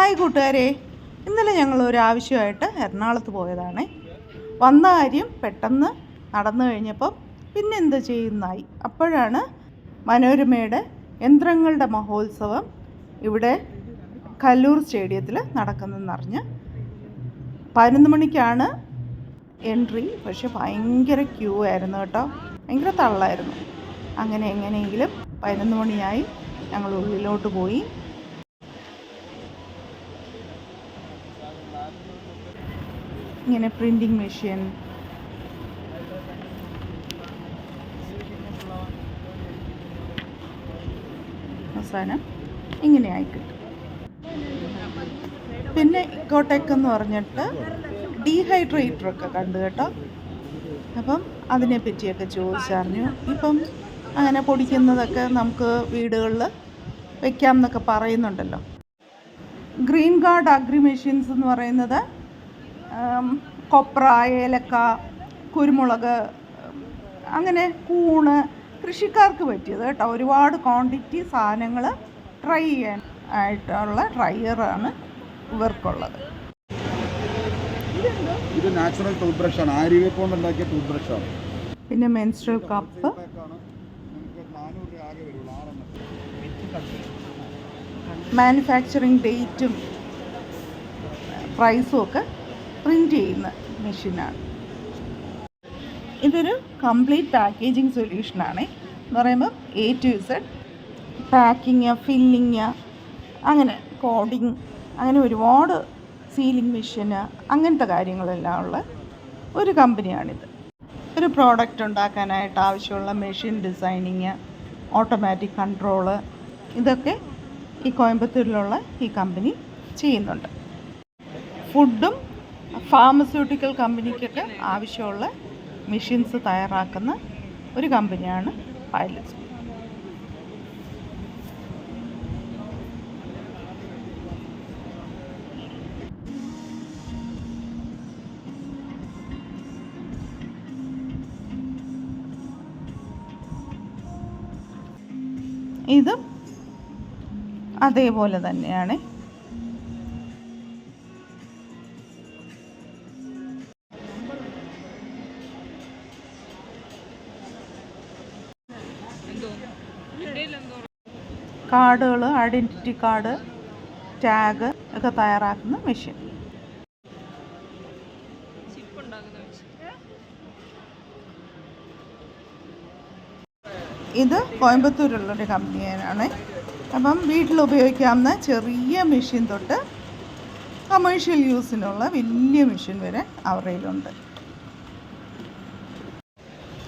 Hi കൂട്ടുകാരെ. ഇന്നലെ ഞങ്ങൾ ഒരാവശ്യമായിട്ട് എറണാകുളത്ത് പോയതാണ്. വന്ന കാര്യം പെട്ടെന്ന് നടന്നു കഴിഞ്ഞപ്പം പിന്നെ എന്ത് ചെയ്യുന്നായി അപ്പോഴാണ് മനോരമയുടെ യന്ത്രങ്ങളുടെ മഹോത്സവം ഇവിടെ കല്ലൂർ സ്റ്റേഡിയത്തിൽ നടക്കുന്നതെന്നറിഞ്ഞ് പതിനൊന്ന് മണിക്കാണ് എൻട്രി. പക്ഷെ ഭയങ്കര ക്യൂ ആയിരുന്നു കേട്ടോ. ഭയങ്കര തള്ളായിരുന്നു. അങ്ങനെ എങ്ങനെയെങ്കിലും പതിനൊന്ന് മണിയായി ഞങ്ങൾ ഉള്ളിലോട്ട് പോയി. ഇങ്ങനെ പ്രിന്റിങ് മെഷീൻ അവസാനം ഇങ്ങനെയായി കിട്ടും. പിന്നെ ഇക്കോടെക് എന്ന് പറഞ്ഞിട്ട് ഡീഹൈഡ്രേറ്റർ ഒക്കെ കണ്ടു കേട്ടോ. അപ്പം അതിനെ പറ്റിയൊക്കെ ചോദിച്ചറിഞ്ഞു. ഇപ്പം അങ്ങനെ പൊടിക്കുന്നതൊക്കെ നമുക്ക് വീടുകളിൽ വെക്കാം എന്നൊക്കെ പറയുന്നുണ്ടല്ലോ. ഗ്രീൻ ഗാർഡ് അഗ്രി മെഷീൻസ് എന്ന് പറയുന്നത് കൊപ്ര ഏലക്ക കുരുമുളക് അങ്ങനെ കൂണ് കൃഷിക്കാർക്ക് പറ്റിയത് കേട്ടോ. ഒരുപാട് ക്വാണ്ടിറ്റി സാധനങ്ങൾ ട്രൈ ചെയ്യാൻ ആയിട്ടുള്ള ട്രയറാണ് ഇവർക്കുള്ളത്. ഇത് നാച്ചുറൽ ടൂത്ത് ബ്രഷാണ് കൊണ്ട് ഉണ്ടാക്കിയ ടൂത്ത് ബ്രഷാണ് പിന്നെ മെൻസ്ട്രൽ കപ്പ് മാനുഫാക്ചറിങ് ഡേറ്റും പ്രൈസും ഒക്കെ പ്രിന്റ് ചെയ്യുന്ന മെഷീനാണ്. ഇതൊരു കംപ്ലീറ്റ് പാക്കേജിങ് സൊല്യൂഷനാണ്. എന്ന് പറയുമ്പോൾ A to Z packing filling അങ്ങനെ കോഡിങ് അങ്ങനെ ഒരുപാട് സീലിംഗ് മെഷീന് അങ്ങനത്തെ കാര്യങ്ങളെല്ലാം ഉള്ള ഒരു കമ്പനിയാണിത്. ഒരു പ്രോഡക്റ്റ് ഉണ്ടാക്കാനായിട്ട് ആവശ്യമുള്ള മെഷീൻ ഡിസൈനിങ് ഓട്ടോമാറ്റിക് കൺട്രോൾ ഇതൊക്കെ ഈ കോയമ്പത്തൂരിലുള്ള ഈ കമ്പനി ചെയ്യുന്നുണ്ട്. ഫുഡും ഫാർമസ്യൂട്ടിക്കൽ കമ്പനിക്കൊക്കെ ആവശ്യമുള്ള മെഷീൻസ് തയ്യാറാക്കുന്ന ഒരു കമ്പനിയാണ് പൈലറ്റ് ഇതും അതേപോലെ തന്നെയാണ്. കാർഡുകൾ ഐഡന്റിറ്റി കാർഡ് ടാഗ് ഒക്കെ തയ്യാറാക്കുന്ന മെഷീൻ ഇത് കോയമ്പത്തൂരുള്ളൊരു കമ്പനിയാണ്. അപ്പം വീട്ടിൽ ഉപയോഗിക്കാവുന്ന ചെറിയ മെഷീൻ തൊട്ട് കമേഴ്ഷ്യൽ യൂസിനുള്ള വലിയ മെഷീൻ വരെ അവരുടെ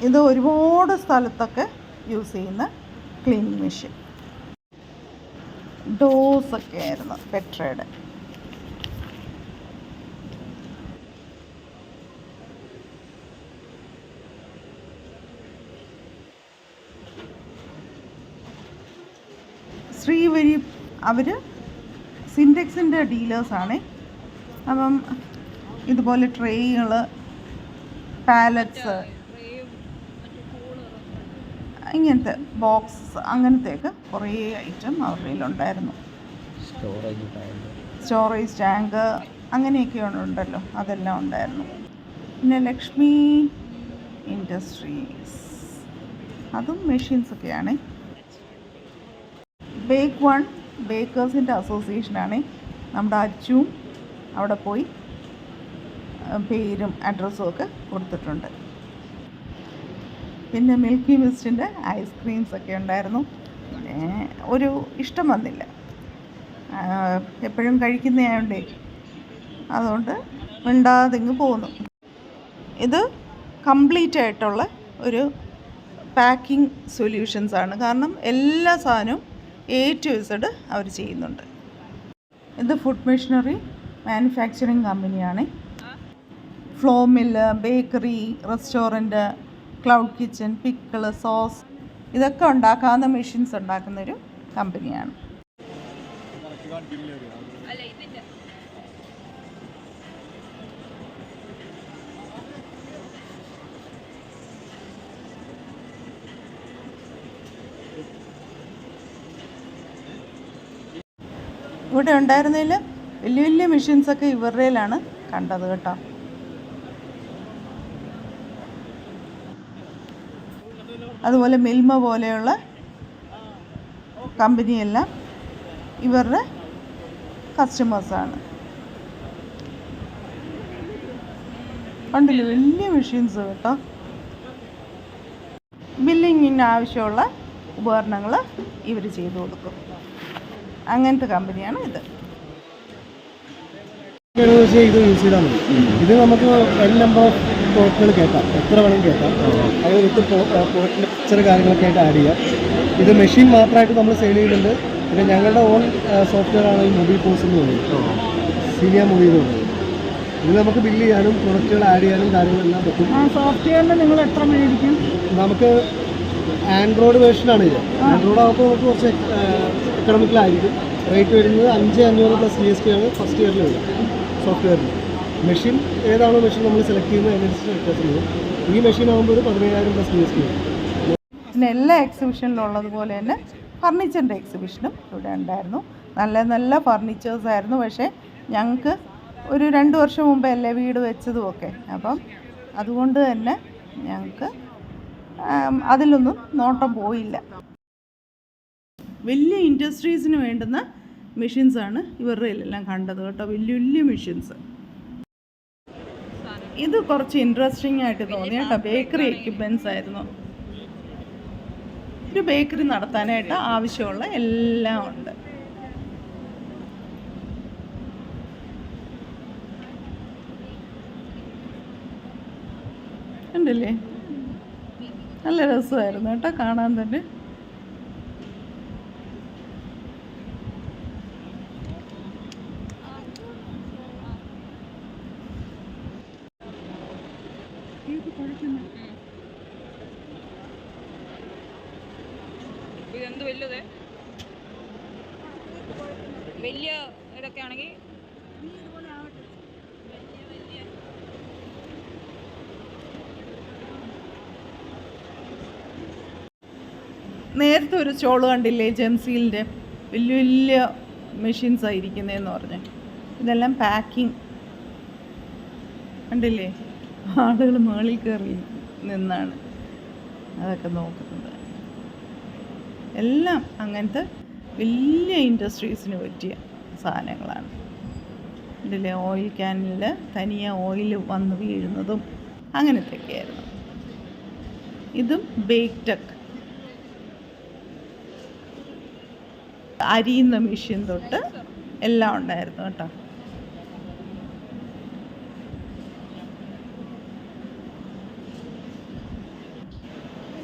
ഇത് ഒരുപാട് സ്ഥലത്തൊക്കെ യൂസ് ചെയ്യുന്ന ക്ലീനിങ് മെഷീൻ ഡോസ് ഒക്കെ ആയിരുന്നു പെട്രയുടെ. ശ്രീവരി അവർ സിന്റെക്സിന്റെ ഡീലേഴ്സാണ് അപ്പം ഇതുപോലെ ട്രേകൾ പാലറ്റ്സ് ഇങ്ങനത്തെ ബോക്സ് അങ്ങനത്തെയൊക്കെ കുറേ ഐറ്റം അവരുടെ കയ്യിലുണ്ടായിരുന്നു. സ്റ്റോറേജ് ടാങ്ക് അങ്ങനെയൊക്കെ ഉണ്ടല്ലോ അതെല്ലാം ഉണ്ടായിരുന്നു. പിന്നെ ലക്ഷ്മി ഇൻഡസ്ട്രീസ് അതും മെഷീൻസൊക്കെയാണ് ബേക്ക് വൺ ബേക്കേഴ്സിന്റെ അസോസിയേഷനാണ് നമ്മുടെ അച്ചുവും അവിടെ പോയി പേരും അഡ്രസ്സും ഒക്കെ കൊടുത്തിട്ടുണ്ട്. പിന്നെ മിൽക്കി മിസ്റ്റിന്റെ ഐസ്ക്രീംസ് ഒക്കെ ഉണ്ടായിരുന്നു. ഒരു ഇഷ്ടം വന്നില്ല. എപ്പോഴും കഴിക്കുന്നതായോണ്ടേ അതുകൊണ്ട് മിണ്ടാതിങ്ങ് പോന്നു ഇത് കംപ്ലീറ്റ് ആയിട്ടുള്ള ഒരു പാക്കിംഗ് സൊല്യൂഷൻസ് ആണ്. കാരണം എല്ലാ സാധനവും എ ടു ഇസഡ് അവർ ചെയ്യുന്നുണ്ട്. ഇത് ഫുഡ് മെഷീനറി മാനുഫാക്ചറിങ് കമ്പനിയാണ് flour mill bakery restaurant cloud kitchen pickle sauce ഇതൊക്കെ ഉണ്ടാക്കാവുന്ന മെഷീൻസ് ഉണ്ടാക്കുന്നൊരു കമ്പനിയാണ് ഇവിടെ ഉണ്ടായിരുന്നതിൽ വലിയ വലിയ മെഷീൻസൊക്കെ ഇവരുടെയിലാണ് കണ്ടത് കേട്ടോ. അതുപോലെ മിൽമ പോലെയുള്ള കമ്പനിയെല്ലാം ഇവരുടെ കസ്റ്റമേഴ്സാണ്. ഉണ്ടല്ലോ വലിയ മെഷീൻസ് കേട്ടോ. ബില്ലിങ്ങിന് ആവശ്യമുള്ള ഉപകരണങ്ങൾ ഇവർ ചെയ്തു കൊടുക്കും. അങ്ങനത്തെ കമ്പനിയാണ് ഇത്. ഇത് നമുക്ക് എൽ നമ്പർ പോർട്ടുകൾ കേൾക്കാം. എത്ര വേണമെങ്കിൽ കേൾക്കാം. അത് വിത്ത് പോർട്ടിന്റെ പിക്ചർ കാര്യങ്ങളൊക്കെ ആയിട്ട് ആഡ് ചെയ്യാം. ഇത് മെഷീൻ മാത്രമായിട്ട് നമ്മൾ സെയിൽ ചെയ്യുന്നുണ്ട് പിന്നെ ഞങ്ങളുടെ ഓൺ സോഫ്റ്റ്വെയർ ആണ് ഈ മൊബൈൽ പോസ് എന്ന് പറയുന്നത്. സീനിയർ മൊബൈൽ എന്ന് പറയുന്നത്. ഇത് നമുക്ക് ബില്ല് ചെയ്യാനും പ്രൊഡക്റ്റുകൾ ആഡ് ചെയ്യാനും കാര്യങ്ങളെല്ലാം പറ്റും. സോഫ്റ്റ്വെയറിന് നിങ്ങൾ എത്ര മേടിക്കും? നമുക്ക് ആൻഡ്രോയിഡ് വേർഷനാണ് ഇത്. ആൻഡ്രോയിഡ് ആകുമ്പോൾ നമുക്ക് കുറച്ച് എക്കണമിക്കലായിരിക്കും റേറ്റ് വരുന്നത് അഞ്ച് അഞ്ഞൂറ് പ്ലസ് ജി എസ് ടി ആണ് ഫസ്റ്റ് ഇയറിൽ വരും സോഫ്റ്റ്വെയറിൽ മെഷീൻ ഏതാണോ മെഷീൻ നമ്മൾ സെലക്ട് ചെയ്യുന്നത് അതിനനുസരിച്ച് വ്യത്യാസം വരും. ഈ മെഷീൻ ആകുമ്പോൾ ഒരു പതിനേഴായിരം പ്ലസ് ജി എസ് ടി വരും. പിന്നെ എല്ലാ എക്സിബിഷനിലും ഉള്ളതുപോലെ തന്നെ ഫർണിച്ചറിന്റെ എക്സിബിഷനും ഇവിടെ ഉണ്ടായിരുന്നു. നല്ല നല്ല ഫർണിച്ചേഴ്സ് ആയിരുന്നു. പക്ഷേ ഞങ്ങൾക്ക് ഒരു രണ്ട് വർഷം മുമ്പേ അല്ലേ വീട് വെച്ചതും ഒക്കെ. അപ്പം അതുകൊണ്ട് തന്നെ ഞങ്ങൾക്ക് അതിലൊന്നും നോട്ടം പോയില്ല. വലിയ ഇൻഡസ്ട്രീസിന് വേണ്ടുന്ന മെഷീൻസാണ് ഇവരുടെ എല്ലാം കണ്ടത് കേട്ടോ. വലിയ വലിയ മെഷീൻസ് ഇത് കുറച്ച് ഇൻട്രസ്റ്റിംഗ് ആയിട്ട് തോന്നി കേട്ടോ. ബേക്കറി എക്യുപ്മെൻസ് ആയിരുന്നു. ഒരു ബേക്കറി നടത്താനായിട്ട് ആവശ്യമുള്ള എല്ലാം ഉണ്ട്. ഉണ്ടല്ലേ നല്ല രസമായിരുന്നു കേട്ടോ കാണാൻ തന്നെ ഇതെന്ത് വലുത് വലിയ ഇതൊക്കെ ആണെങ്കിൽ നേരത്തെ ഒരു സ്റ്റോൾ കണ്ടില്ലേ ജെംസീലിന്റെ? വലിയ വലിയ മെഷീൻസ് ആയിരിക്കുന്നതെന്ന് പറഞ്ഞ്. ഇതെല്ലാം പാക്കിംഗ് കണ്ടില്ലേ? ആളുകൾ മുകളിൽ കയറി നിന്നാണ് അതൊക്കെ നോക്കുന്നത്. എല്ലാം അങ്ങനത്തെ വലിയ ഇൻഡസ്ട്രീസിന് പറ്റിയ സാധനങ്ങളാണ്. ഇതിലെ ഓയിൽ ക്യാനിൽ തനിയെ ഓയിൽ വന്ന് വീഴുന്നതും അങ്ങനത്തെയൊക്കെയായിരുന്നു. ഇതും ബേക്ക് ബേക്ടക്ക് അരിയുന്ന മെഷീൻ തൊട്ട് എല്ലാം ഉണ്ടായിരുന്നു കേട്ടോ.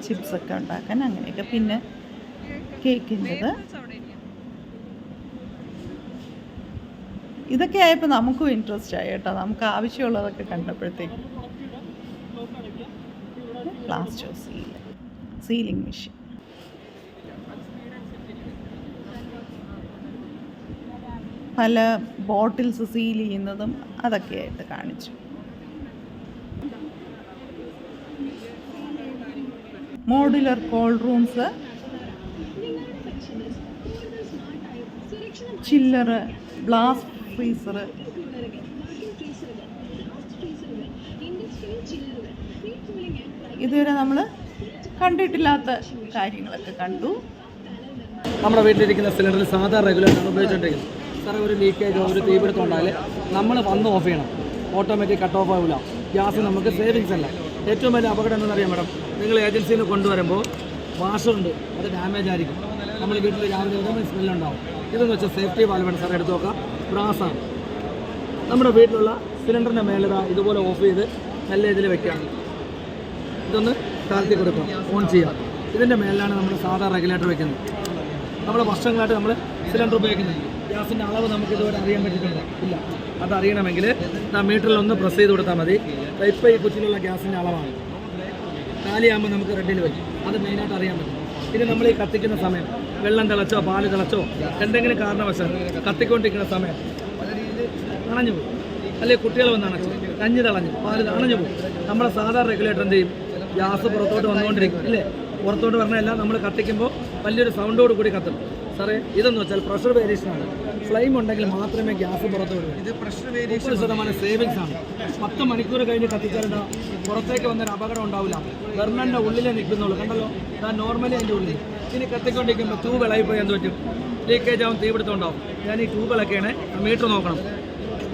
ചിപ്സൊക്കെ ഉണ്ടാക്കാൻ അങ്ങനെയൊക്കെ. പിന്നെ കേക്കിന്റെത്. ഇതൊക്കെ ആയപ്പോൾ നമുക്കും ഇൻട്രസ്റ്റ് ആയി കേട്ടോ. നമുക്ക് ആവശ്യമുള്ളതൊക്കെ കണ്ടപ്പോഴത്തേക്ക്. പ്ലാസ്റ്റോ സീലിംഗ് സീലിംഗ് മെഷീൻ പല ബോട്ടിൽസ് സീൽ ചെയ്യുന്നതും അതൊക്കെയായിട്ട് കാണിച്ചു. Modular cold rooms chiller blast freezer ഇതുവരെ നമ്മൾ കണ്ടിട്ടില്ലാത്ത കാര്യങ്ങളൊക്കെ കണ്ടു. നമ്മുടെ വീട്ടിലിരിക്കുന്ന സിലിണ്ടറിൽ സാധാരണ റെഗുലേറ്റർ ഉപയോഗിച്ചുകൊണ്ടിരിക്കുന്നത് സാറേ ഒരു ലീക്കേജോ ഒരു തീപിടുത്തം ഉണ്ടായാൽ നമ്മൾ വന്ന് ഓഫ് ചെയ്യണം. ഓട്ടോമാറ്റിക് കട്ട് ഓഫ് ആവില്ല ഗ്യാസ് നമുക്ക് സേവിങ്സ് അല്ല. ഏറ്റവും വലിയ അപകടം എന്താണെന്നറിയാം മാഡം നിങ്ങൾ ഏജൻസിയിൽ നിന്ന് കൊണ്ടുവരുമ്പോൾ വാഷറുണ്ട് അത് ഡാമേജ് ആയിരിക്കും. നമ്മൾ വീട്ടിൽ രാവിലെ വരുമ്പോൾ സ്മെല്ലുണ്ടാവും ഇതെന്ന് വെച്ചാൽ സേഫ്റ്റി വാൽവാണ് സാർ എടുത്ത് നോക്കാം. ബ്രാസാണ് നമ്മുടെ വീട്ടിലുള്ള സിലിണ്ടറിന്റെ മേലത ഇതുപോലെ ഓഫ് ചെയ്ത് നല്ല ഇതിൽ വെക്കുകയാണ്. ഇതൊന്ന് താഴ്ത്തി കൊടുക്കാം. ഓൺ ചെയ്യാം. ഇതിന്റെ മേലിലാണ് നമ്മൾ സാധാ റെഗുലേറ്റർ വെക്കുന്നത്. നമ്മൾ വർഷങ്ങളായിട്ട് നമ്മൾ സിലിണ്ടർ ഉപയോഗിക്കുന്നത് ഗ്യാസിന്റെ അളവ് നമുക്ക് ഇതുവരെ അറിയാൻ പറ്റിയിട്ടുണ്ടോ. ഇല്ല. അതറിയണമെങ്കിൽ ആ മീറ്ററിൽ ഒന്ന് പ്രസ് ചെയ്ത് കൊടുത്താൽ മതി. ഇപ്പോൾ ഈ കുറ്റിയിലുള്ള ഗ്യാസിന്റെ അളവാണ്. കാലിയാകുമ്പോൾ നമുക്ക് റെഡിൽ വയ്ക്കും അത് മെയിനായിട്ട് അറിയാൻ പറ്റും. ഇത് നമ്മൾ ഈ കത്തിക്കുന്ന സമയം വെള്ളം തിളച്ചോ പാൽ തിളച്ചോ എന്തെങ്കിലും കാരണവശാൽ കത്തിക്കൊണ്ടിരിക്കുന്ന സമയം. അണഞ്ഞു പോകും. അല്ലെങ്കിൽ കുട്ടികൾ വന്ന് അണച്ചു. കഞ്ഞി തളഞ്ഞു. പാൽ അണഞ്ഞു പോകും. നമ്മുടെ സാധാരണ റെഗുലേറ്റർ എന്ത് ചെയ്യും? ഗ്യാസ് പുറത്തോട്ട് വന്നുകൊണ്ടിരിക്കും. ഇല്ലേ? പുറത്തോട്ട് പറഞ്ഞല്ല നമ്മൾ കത്തിക്കുമ്പോൾ വലിയൊരു സൗണ്ടോട് കൂടി കത്തും. സാറേ ഇതെന്ന് വെച്ചാൽ പ്രഷർ വേരിയേഷൻ ആണ്. ഫ്ലെയിം ഉണ്ടെങ്കിൽ മാത്രമേ ഗ്യാസ് പുറത്ത് വരൂ ഇത് പ്രഷർ വേരിയേഷൻ ശതമാനം സേവിങ്സ് ആണ്. പത്ത് മണിക്കൂർ കഴിഞ്ഞ് കത്തിച്ചാലുണ്ട പുറത്തേക്ക് വന്നൊരു അപകടം ഉണ്ടാവില്ല. ബെർണറിന്റെ ഉള്ളിലേ നിൽക്കുന്നുള്ളൂ. കണ്ടല്ലോ? ഞാൻ നോർമലി അതിന്റെ ഉള്ളിൽ. ഇനി കത്തിക്കൊണ്ടിരിക്കുമ്പോൾ ട്യൂബ് ഇളകിപ്പോയി പോയി എന്ത് പറ്റും? ലീക്കേജ് ആവും തീപിടുത്തം ഉണ്ടാവും. ഞാൻ ഈ ട്യൂബിളൊക്കെയാണ് മീറ്റർ നോക്കണം.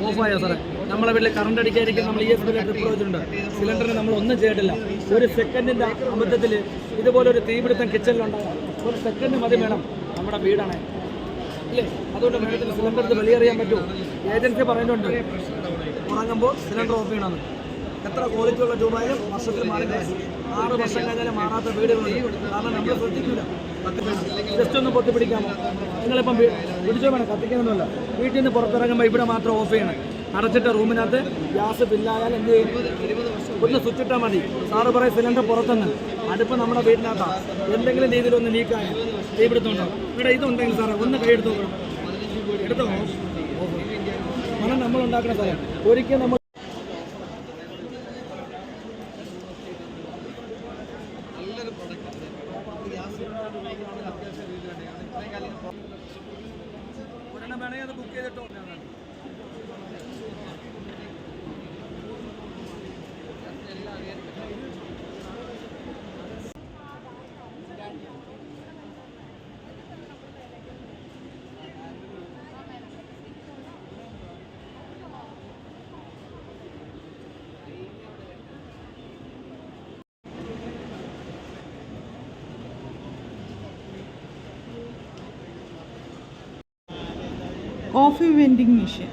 ഓഫായോ സാറേ? നമ്മളെ വീട്ടിൽ കറണ്ട് അടിക്കാതിരിക്കാൻ നമ്മൾ ഇ എസ് ബില്ല് ട്രിപ്പ് വെച്ചിട്ടുണ്ട് സിലിണ്ടറിന് നമ്മൾ ഒന്നും ചെയ്തിട്ടില്ല. ഒരു സെക്കൻഡിന്റെ അബദ്ധത്തിൽ ഇതുപോലെ ഒരു തീപിടുത്തം കിച്ചണിലുണ്ടാവും ഒരു സെക്കൻഡ് മതി വേണം നമ്മുടെ വീടാണ്. അല്ലേ അതുകൊണ്ട് മേഡത്തിന് സിലിണ്ടർ എടുത്ത് വെളിയറിയാൻ പറ്റുമോ ഏജൻസി പറയുന്നുണ്ട്. ഉറങ്ങുമ്പോൾ സിലിണ്ടർ ഓഫ് ചെയ്യണമെന്ന്. എത്ര ക്വാളിറ്റി ഉള്ള ട്യൂബായാലും വർഷത്തിൽ മാറി ആറ് വർഷം കഴിഞ്ഞാലും മാറാത്ത വീടുകളുണ്ട്. കാരണം നമ്മൾ ശ്രദ്ധിക്കില്ല ജസ്റ്റ് ഒന്ന് പൊത്തിപ്പിടിക്കാമോ? നിങ്ങളിപ്പം പിടിച്ചോ വേണം കത്തിക്കണമെന്നല്ല വീട്ടിൽ നിന്ന് പുറത്തിറങ്ങുമ്പോൾ ഇവിടെ മാത്രം ഓഫ് ചെയ്യണം. അടച്ചിട്ട റൂമിനകത്ത് ഗ്യാസ് ബില്ലായാൽ എന്ത് ചെയ്യും? ഒന്ന് സ്വിച്ചിട്ടാൽ മതി. സാറ് പറയും സിലിണ്ടർ പുറത്തുനിന്ന്. അടുപ്പ് നമ്മുടെ വീട്ടിനകത്താണ് എന്തെങ്കിലും രീതിയിൽ ഒന്ന് ലീക്കായ തീപിടുത്തുണ്ടോ ഇവിടെ ഇതുണ്ടെങ്കിൽ സാറേ ഒന്ന് കൈ എടുത്ത് നോക്കണം. എടുത്തോ? മണം നമ്മൾ ഉണ്ടാക്കുന്ന സാറേ ഒരിക്കൽ നമ്മൾ ഒരെണ്ണം വേണമെങ്കിൽ അത് ബുക്ക് ചെയ്തിട്ടോ കോഫി വെൻഡിങ് മെഷീൻ.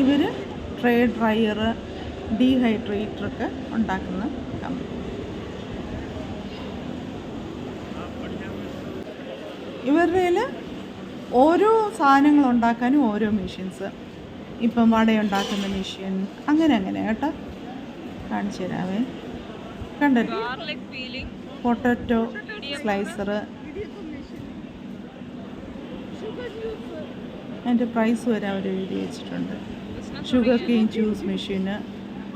ഇവർ ട്രേ ഡ്രയർ ഡീഹൈഡ്രേറ്റർ ഒക്കെ ഉണ്ടാക്കുന്ന കമ്പനി. ഇവരുടെ ഓരോ സാധനങ്ങൾ ഉണ്ടാക്കാനും ഓരോ മെഷീൻസ്. ഇപ്പം വടയുണ്ടാക്കുന്ന മെഷീൻ അങ്ങനെ അങ്ങനെ കേട്ടോ. കാണിച്ചു തരാവേ. കണ്ടല്ലോ? പൊട്ടറ്റോ സ്ലൈസർ അതിന്റെ പ്രൈസ് വരെ അവർ എഴുതി വെച്ചിട്ടുണ്ട്. ഷുഗർ കെയിൻ ജ്യൂസ് മെഷീന്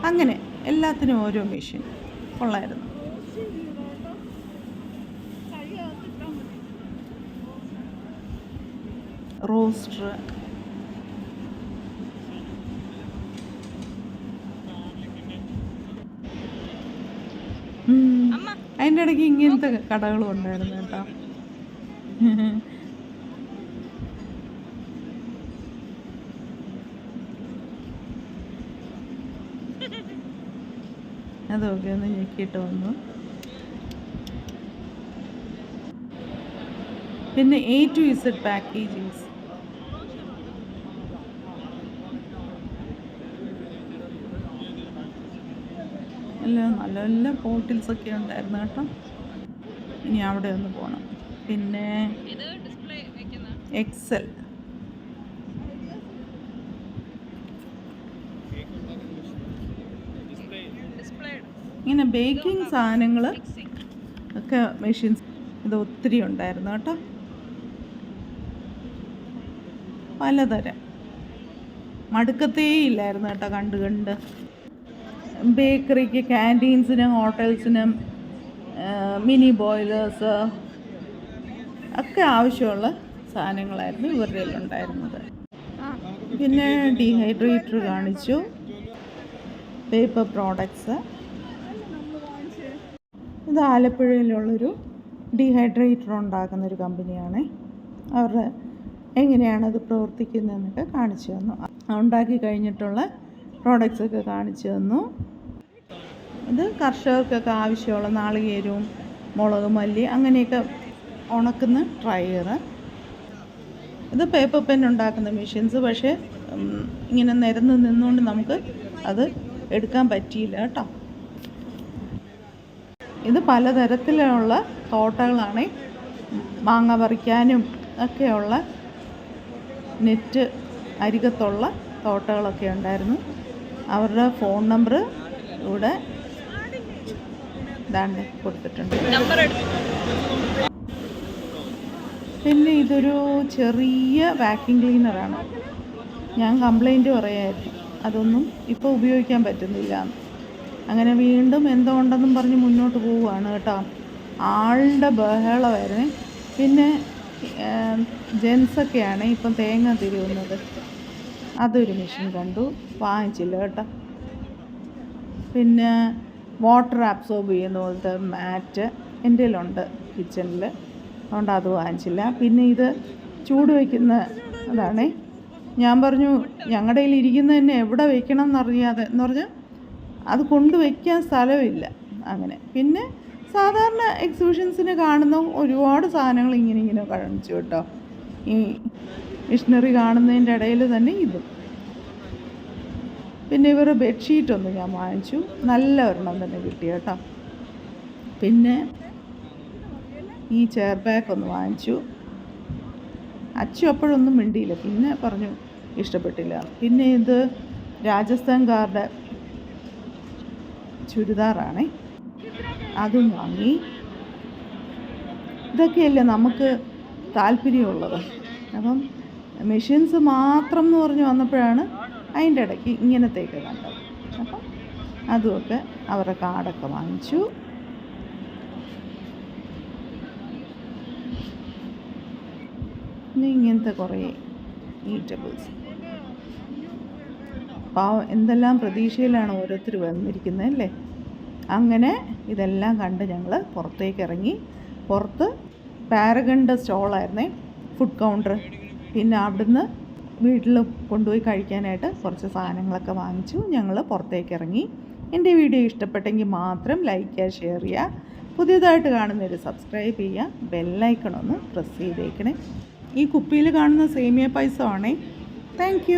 അങ്ങനെ എല്ലാത്തിനും ഓരോ മെഷീൻ കൊള്ളായിരുന്നു. റോസ്റ്റർ അതിന്റെ ഇടയ്ക്ക് ഇങ്ങനത്തെ കടകളും ഉണ്ടായിരുന്നു കേട്ടോ. അതൊക്കെ ഒന്ന് ഞെക്കിയിട്ട് വന്നു. പിന്നെ എ ടു ഇസഡ് പാക്കേജിങ്സ് എല്ലാം നല്ല നല്ല ബോട്ടിൽസൊക്കെ ഉണ്ടായിരുന്നു കേട്ടോ. ഇനി അവിടെ ഒന്ന് പോകണം പിന്നെ എക്സൽ ഇങ്ങനെ ബേക്കിംഗ് സാധനങ്ങൾ ഒക്കെ മെഷീൻസ് ഇത് ഒത്തിരി ഉണ്ടായിരുന്നു കേട്ടോ. പലതരം. മടുക്കത്തേ ഇല്ലായിരുന്നു കേട്ടോ കണ്ട് കണ്ട്. ബേക്കറിക്ക് ക്യാന്റീൻസിനും ഹോട്ടൽസിനും മിനി ബോയിലേഴ്സ് ഒക്കെ ആവശ്യമുള്ള സാധനങ്ങളായിരുന്നു ഇവരുടെ ഉണ്ടായിരുന്നത്. പിന്നെ ഡീഹൈഡ്രേറ്റർ കാണിച്ചു. Paper products. ഇത് ആലപ്പുഴയിലുള്ളൊരു ഡീഹൈഡ്രേറ്റർ ഉണ്ടാക്കുന്ന ഒരു കമ്പനിയാണ്. അവരുടെ എങ്ങനെയാണ് അത് പ്രവർത്തിക്കുന്നതെന്നൊക്കെ കാണിച്ചു തന്നു. ഉണ്ടാക്കി കഴിഞ്ഞിട്ടുള്ള പ്രോഡക്റ്റ്സ് ഒക്കെ കാണിച്ചു തന്നു. ഇത് കർഷകർക്കൊക്കെ ആവശ്യമുള്ള നാളികേരവും മുളക് മല്ലി അങ്ങനെയൊക്കെ ഉണക്കുന്ന ഡ്രയർ ഇത് പേപ്പർ പെൻ ഉണ്ടാക്കുന്ന മെഷീൻസ് പക്ഷേ ഇങ്ങനെ നിരന്ന് നിന്നുകൊണ്ട് നമുക്ക് അത് എടുക്കാൻ പറ്റിയില്ല കേട്ടോ. ഇത് പലതരത്തിലുള്ള തോട്ടകളാണ് മാങ്ങ പറിക്കാനും ഒക്കെയുള്ള നെറ്റ് അരികത്തുള്ള തോട്ടകളൊക്കെ ഉണ്ടായിരുന്നു. അവരുടെ ഫോൺ നമ്പർ ഇവിടെ ഇതാണ്ട് കൊടുത്തിട്ടുണ്ട്. പിന്നെ ഇതൊരു ചെറിയ വാക്യൂം ക്ലീനറാണ് ഞാൻ കംപ്ലൈന്റ് പറയായിരുന്നു. അതൊന്നും ഇപ്പോൾ ഉപയോഗിക്കാൻ പറ്റുന്നില്ല. അങ്ങനെ വീണ്ടും എന്തോ ഉണ്ടെന്നും പറഞ്ഞ് മുന്നോട്ട് പോവുകയാണ് കേട്ടോ. ആളുടെ ബഹളമായിരുന്നു പിന്നെ ജെൻസൊക്കെയാണ് ഇപ്പം തേങ്ങ തിരുവുന്നത്. അതൊരു മെഷീൻ കണ്ടു. വാങ്ങിച്ചില്ല കേട്ടോ. പിന്നെ വാട്ടർ അബ്സോർബ് ചെയ്യുന്ന പോലത്തെ മാറ്റ് എന്റെ കയ്യിലുണ്ട് കിച്ചണിൽ അതുകൊണ്ട് അത് വാങ്ങിച്ചില്ല. പിന്നെ ഇത് ചൂട് വയ്ക്കുന്ന അതാണേ ഞാൻ പറഞ്ഞു ഞങ്ങളുടെ കയ്യിൽ ഇരിക്കുന്ന തന്നെ എവിടെ വെക്കണം എന്നറിയാതെ എന്ന് പറഞ്ഞാൽ അത് കൊണ്ടുവയ്ക്കാൻ സ്ഥലമില്ല അങ്ങനെ. പിന്നെ സാധാരണ എക്സിബിഷൻസിന് കാണുന്ന ഒരുപാട് സാധനങ്ങൾ ഇങ്ങനെ ഇങ്ങനെ കാണിച്ചു കേട്ടോ. ഈ മിഷനറി കാണുന്നതിന്റെ ഇടയിൽ തന്നെ ഇതും. പിന്നെ ഇവരുടെ ബെഡ്ഷീറ്റ് ഒന്ന് ഞാൻ വാങ്ങിച്ചു. നല്ല ഒരെണ്ണം തന്നെ കിട്ടി കേട്ടോ. പിന്നെ ഈ ചെയർ ബാഗ് ഒന്ന് വാങ്ങിച്ചു. അച്ചു അപ്പോഴൊന്നും മിണ്ടിയില്ല. പിന്നെ പറഞ്ഞു ഇഷ്ടപ്പെട്ടില്ല. പിന്നെ ഇത് രാജസ്ഥാൻകാരുടെ ചുരിദാറാണേ. അതും വാങ്ങി. ഇതൊക്കെയല്ലേ നമുക്ക് താല്പര്യമുള്ളത്. അപ്പം മെഷീൻസ് മാത്രം എന്ന് പറഞ്ഞ് വന്നപ്പോഴാണ് അതിന്റെ ഇടയ്ക്ക് ഇങ്ങനത്തെയൊക്കെ കണ്ടത്. അപ്പം അതുമൊക്കെ അവരുടെ കാർഡൊക്കെ വാങ്ങിച്ചു. ഇങ്ങനത്തെ കുറേ ഈറ്റബിൾസ്. പാവം എന്തെല്ലാം പ്രതീക്ഷയിലാണ് ഓരോരുത്തർ വന്നിരിക്കുന്നത് അല്ലേ? അങ്ങനെ ഇതെല്ലാം കണ്ട് ഞങ്ങൾ പുറത്തേക്ക് ഇറങ്ങി. പുറത്ത് പാരഗണിന്റെ സ്റ്റോളായിരുന്നേ ഫുഡ് കൗണ്ടർ. പിന്നെ അവിടുന്ന് വീട്ടിൽ കൊണ്ടുപോയി കഴിക്കാനായിട്ട് കുറച്ച് സാധനങ്ങളൊക്കെ വാങ്ങിച്ചു. ഞങ്ങൾ പുറത്തേക്ക് ഇറങ്ങി. എന്റെ വീഡിയോ ഇഷ്ടപ്പെട്ടെങ്കിൽ മാത്രം ലൈക്ക് ചെയ്യുക ഷെയർ ചെയ്യുക. പുതിയതായിട്ട് കാണുന്നവർ സബ്സ്ക്രൈബ് ചെയ്യുക. ബെല്ലൈക്കൺ ഒന്ന് പ്രസ് ചെയ്തേക്കണേ. ഈ കുപ്പിയിൽ കാണുന്ന സേമിയ പൈസ ആണേ താങ്ക്